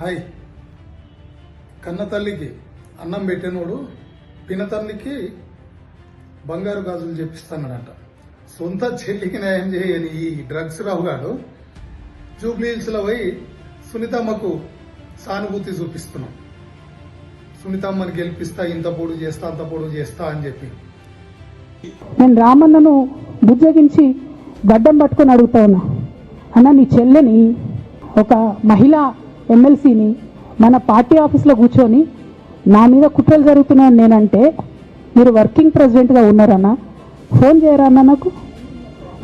Hi. కన్న తల్లికి అన్నం పెట్టినోడు పినతల్లికి బంగారు గాజులు చెప్పిస్తానడంట సొంత చెల్లికి న్యాయం చేయని ఈ డ్రగ్స్ రావుగాడు జూబ్లీ హిల్స్లో పోయి సునీతమ్మకు సానుభూతి చూపిస్తున్నాం. సునీతమ్మని గెలిపిస్తా ఇంత పొడు చేస్తా అంత పొడు చేస్తా అని చెప్పి. నేను రామన్నను బుజ్జగించి గడ్డం పట్టుకొని అడుగుతా ఉన్నా. అన్న నీ చెల్లెని ఒక మహిళా ఎమ్మెల్సీని మన పార్టీ ఆఫీస్లో కూర్చొని నా మీద కుట్రలు జరుగుతున్నాయని నేనంటే మీరు వర్కింగ్ ప్రెసిడెంట్గా ఉన్నారన్నా ఫోన్ చేయరా అన్న నాకు?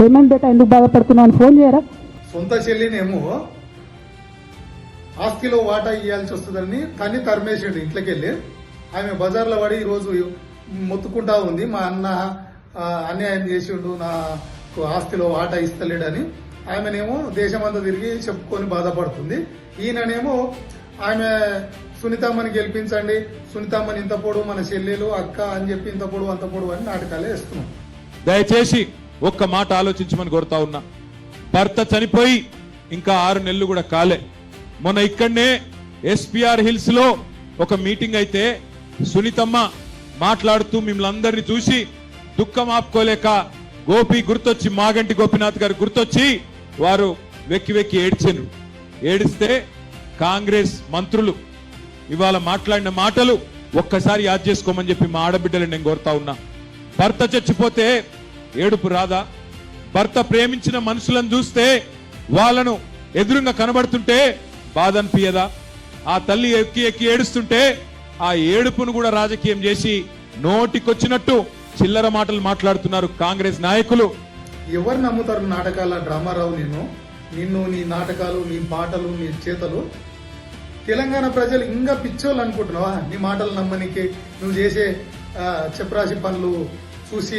ఏమేమి బేటా ఎందుకు బాధపడుతున్నావు అని ఫోన్ చేయరా? సొంత చెల్లినేమో ఆస్తిలో వాటా ఇవ్వాల్సి వస్తుందని తన్ని తరిమేసిండు ఇంట్లోకి వెళ్ళి ఆమె బజార్లో పడి ఈరోజు మొత్తుకుంటా ఉంది. మా అన్న అన్యాయం చేసిండు నాకు ఆస్తిలో వాటా ఇస్తలేడని. ఆమెనేమో దేశమంతా తిరిగి చెప్పుకొని బాధపడుతుంది. ఈయననేమో ఆమె సునీతమ్మని గెలిపించండి సునీతమ్మని ఇంత పొడవు మన చెల్లెలు అక్క అని చెప్పి ఇంత పొడవు అంత పొడవు అని నాటకాలే వేస్తున్నాం. దయచేసి ఒక్క మాట ఆలోచించమని కోరుతా ఉన్నా. భర్త చనిపోయి ఇంకా ఆరు నెలలు కూడా కాలే. మొన్న ఇక్కడనే ఎస్పీఆర్ హిల్స్లో ఒక మీటింగ్ అయితే సునీతమ్మ మాట్లాడుతూ మిమ్మల్ని అందరినీ చూసి దుఃఖం ఆపుకోలేక గోపి గుర్తొచ్చి మాగంటి గోపినాథ్ గారు గుర్తొచ్చి వారు వెక్కి వెక్కి ఏడ్చారు ఏడిస్తే కాంగ్రెస్ మంత్రులు ఇవాళ మాట్లాడిన మాటలు ఒక్కసారి యాద్ చేసుకోమని చెప్పి మా ఆడబిడ్డలు నేను కోరుతా ఉన్నా. భర్త చచ్చిపోతే ఏడుపు రాదా? భర్త ప్రేమించిన మనుషులను చూస్తే వాళ్ళను ఎదురుగా కనబడుతుంటే బాధ అనిపించదా ఆ తల్లి ఎక్కి ఎక్కి ఏడుస్తుంటే ఆ ఏడుపును కూడా రాజకీయం చేసి నోటికొచ్చినట్టు చిల్లర మాటలు మాట్లాడుతున్నారు కాంగ్రెస్ నాయకులు. ఎవరు నమ్ముతారు నాటకాల డ్రామారావు నిన్ను? నిన్ను నీ నాటకాలు నీ పాటలు నీ చేతలు? తెలంగాణ ప్రజలు ఇంకా పిచ్చోళ్ళు అనుకుంటున్నావా? నీ మాటలు నమ్మనికి నువ్వు చేసే ఆ, చెప్రాసి పనులు చూసి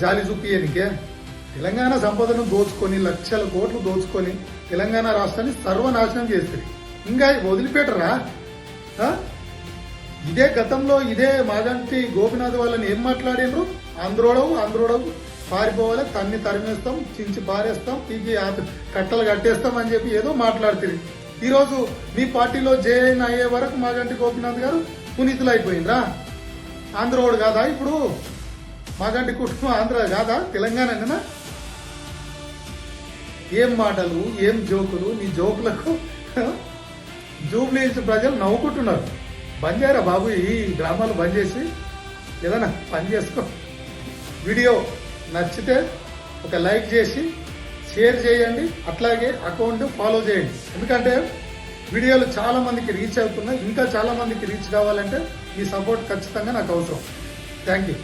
జాలి చూపియనికే తెలంగాణ సంపదను దోచుకొని లక్షల కోట్లు దోచుకొని తెలంగాణ రాష్ట్రాన్ని సర్వనాశనం చేస్తుంది ఇంకా వదిలిపెట్టరా? ఇదే గతంలో ఇదే మాగంటి గోపినాథ్ వాళ్ళని ఏం మాట్లాడినరు ఆంధ్రోడవు ఆంధ్రోడవు. పారిపోవాలి తన్ని తరిమేస్తాం చించి పారేస్తాం పీకి కట్టలు కట్టేస్తాం అని చెప్పి ఏదో మాట్లాడుతుంది. ఈరోజు మీ పార్టీలో జైన్ అయ్యే వరకు మాగంటి గోపినాథ్ గారు పునీతులు అయిపోయిండ్రా ఆంధ్రోడు కాదా ఇప్పుడు? మాగంటి కుటుంబం ఆంధ్ర కాదా? తెలంగాణ ఏం మాటలు ఏం జోకులు నీ జోకులకు జూబ్లీ ప్రజలు నవ్వుకుంటున్నారు. బంద్ చేయరా బాబు ఈ డ్రామాలు బంద్ చేసి ఏదైనా పని చేసుకో. వీడియో నచ్చితే ఒక లైక్ చేసి షేర్ చేయండి అట్లాగే అకౌంట్ ఫాలో చేయండి. ఎందుకంటే వీడియోలు చాలా మందికి రీచ్ అవుతున్నాయి. ఇంకా చాలా మందికి రీచ్ కావాలంటే ఈ సపోర్ట్ ఖచ్చితంగా నాకు అవసరం. Thank you.